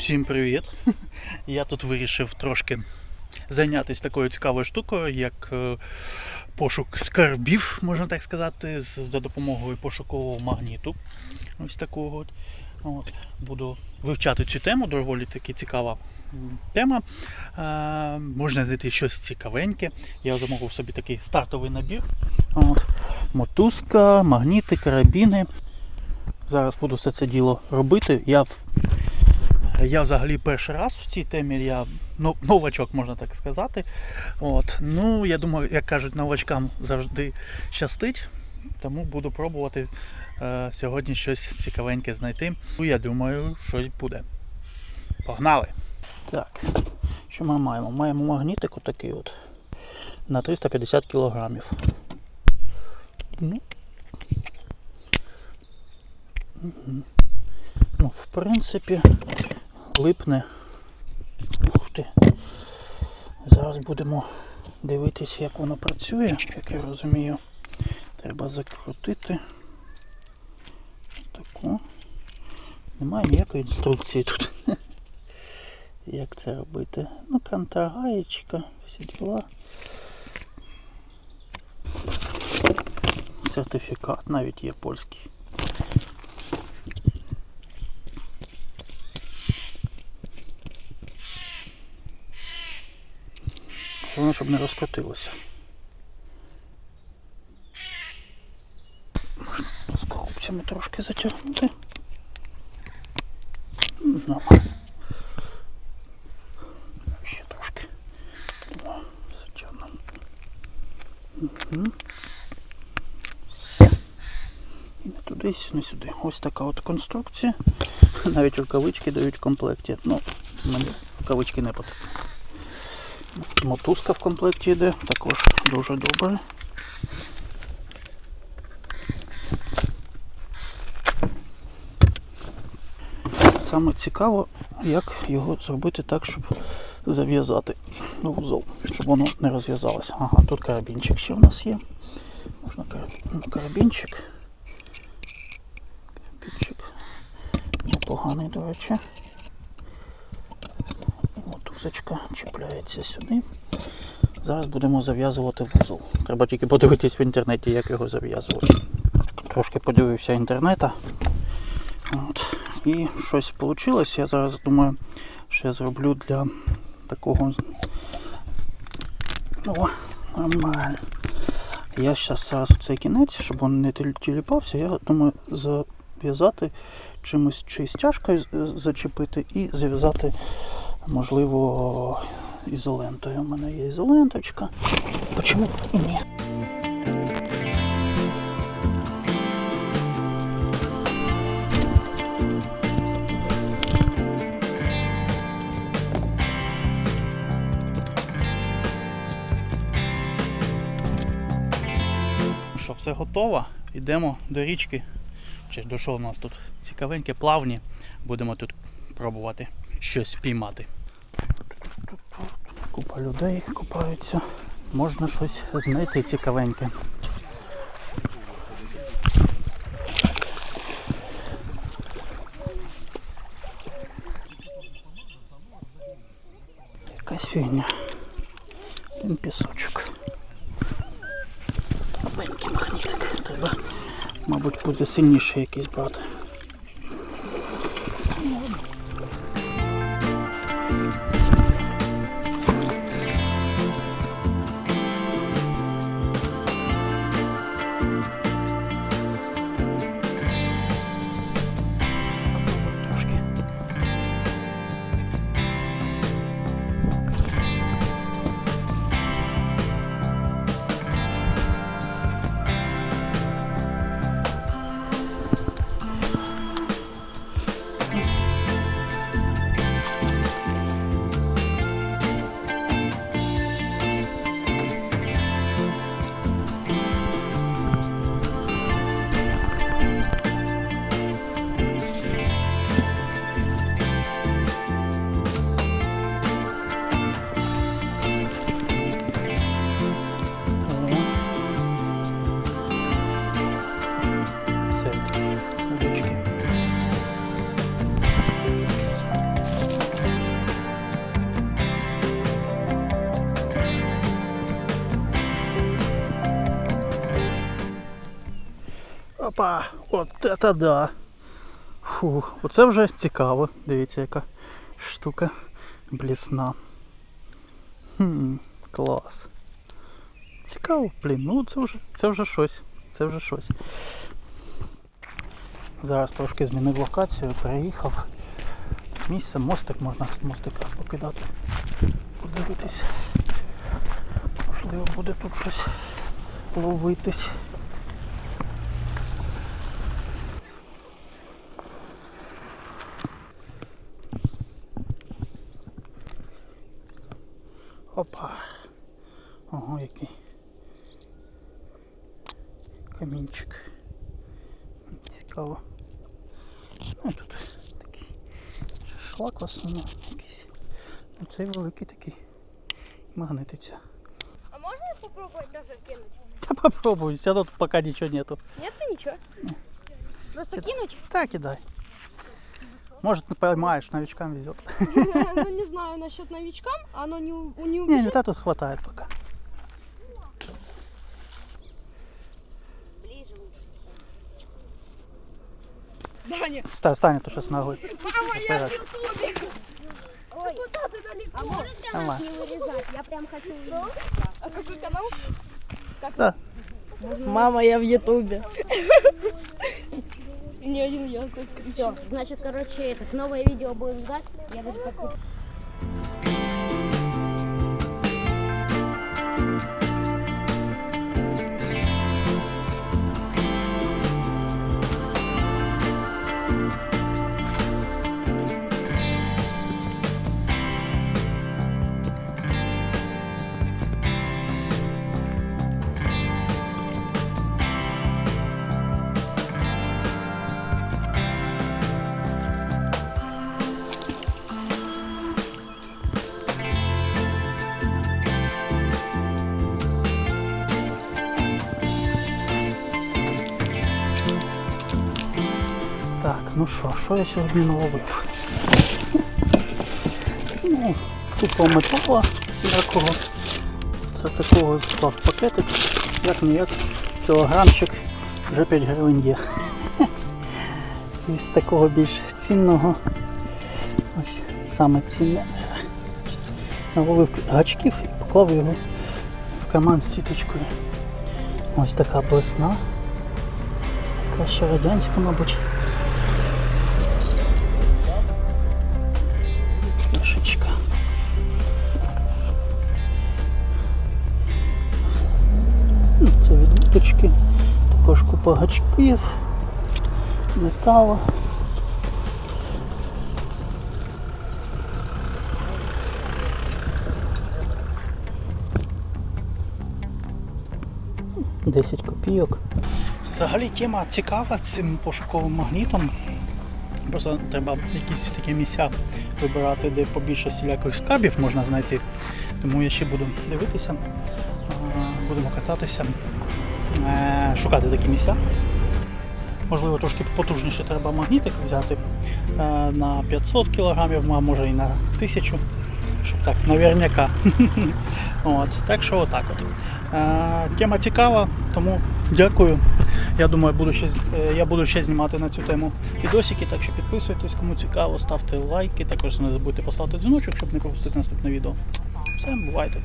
Всім привіт! Я тут вирішив трошки зайнятися такою цікавою штукою, як е, пошук скарбів, можна так сказати, за допомогою пошукового магніту. Ось такого от. От. Буду вивчати цю тему, доволі таки цікава тема. Е, можна знайти щось цікавеньке. Я замовив собі такий стартовий набір. От. Мотузка, магніти, карабіни. Зараз буду все це діло робити. Я в я взагалі перший раз в цій темі, я ну, новачок, можна так сказати. От. Ну, я думаю, як кажуть, новачкам завжди щастить, тому буду пробувати е, сьогодні щось цікавеньке знайти. Ну, я думаю, щось буде. Погнали! Так, що ми маємо? Маємо магнітик отакий от на 350 кілограмів. Ну, ну, в принципі, липне. Ух ти. Зараз будемо дивитися, як воно працює, як я розумію. Треба закрутити. Таку. Немає ніякої інструкції тут. Як це робити? Ну, контргаєчка, всі діла. Сертифікат навіть є польський. Головне, щоб не розкотилося. Можна з хлопцями трошки затягнути. Ну. Ще трошки. О. І не туди, не сюди. Ось така от конструкція. Навіть рукавички дають в комплекті. Ну, мені рукавички не потрібні. Мотузка в комплекті йде, також дуже добре. Саме цікаво, як його зробити так, щоб зав'язати вузол, щоб воно не розв'язалося. Ага, тут карабінчик ще в нас є. Можна карабінчик. Карабінчик. Непоганий, до речі. Мотузочка чіпляється сюди. Зараз будемо зав'язувати вузол. Треба тільки подивитись в інтернеті, як його зав'язувати. Трошки подивився інтернета. От. І щось вийшло. Я зараз думаю, що я зроблю для такого. О, нормально. Я зараз зараз цей кінець, щоб він не тіліпався, я думаю зав'язати чимось чи стяжкою зачепити і зав'язати можливо, ізолентою. У мене є ізоленточка. Почому і ні? Що, все готово? Йдемо до річки. Чи до що у нас тут цікавеньке, плавні. Будемо тут пробувати щось спіймати. Купа людей купаються. Можна щось знайти цікавеньке. Якась фігня. Один пісочок. Слабенький магнітик. Треба, мабуть, буде сильніше якийсь брати. Опа! От це да. Фу, оце вже цікаво. Дивіться, яка штука блісна. Хм, клас. Цікаво, блін, ну це вже, це вже щось. Це вже щось. Зараз трошки змінив локацію, переїхав. Місце, мостик можна з мостика покидати. Подивитись. Можливо, буде тут щось ловитись. Камінчик. Цікаво. Ну тут такий шлак в основному якийсь. Ну, Цей великий такий. Магнитиця. А можно попробовать даже кинуть? Та попробуй, все тут пока нічого нету. Нет, ты ничего. Просто кинуть? Так кидай. Может, поймаешь, новичкам везет. Ну не знаю насчет новичкам, оно не, у- не Не, не та тут хватает пока. Даня, Стань, стань, то сейчас ногой. мама, я в ютубе. Ой, куда ты далеко? А можете Давай. не вырезать? Я прям хочу А какой канал? Да. Мама, я в Ютубе. Не один я Все, значит, короче, этот новое видео будем ждать. Я даже как ну що, що я сьогодні наловив? Ну, купа метала всілякого. Це такого склав пакетик, як не як кілограмчик, вже 5 гривень є. І з такого більш цінного, ось саме цінне. Наловив гачків і поклав його в карман з сіточкою. Ось така блесна. Ось така ще радянська, мабуть. Купа гачків, металу. Десять копійок. Взагалі тема цікава цим пошуковим магнітом. Просто треба якісь такі місця вибирати, де побільше всіляких скарбів можна знайти. Тому я ще буду дивитися, будемо кататися, шукати такі місця. Можливо, трошки потужніше треба магнітик взяти е, на 500 кг, а може і на 1000 щоб так, наверняка. От, так що отак от. Е, тема цікава, тому дякую. Я думаю, буду ще, е, я буду ще знімати на цю тему відосики, так що підписуйтесь, кому цікаво, ставте лайки, також не забудьте поставити дзвіночок, щоб не пропустити наступне відео. Все, бувайте.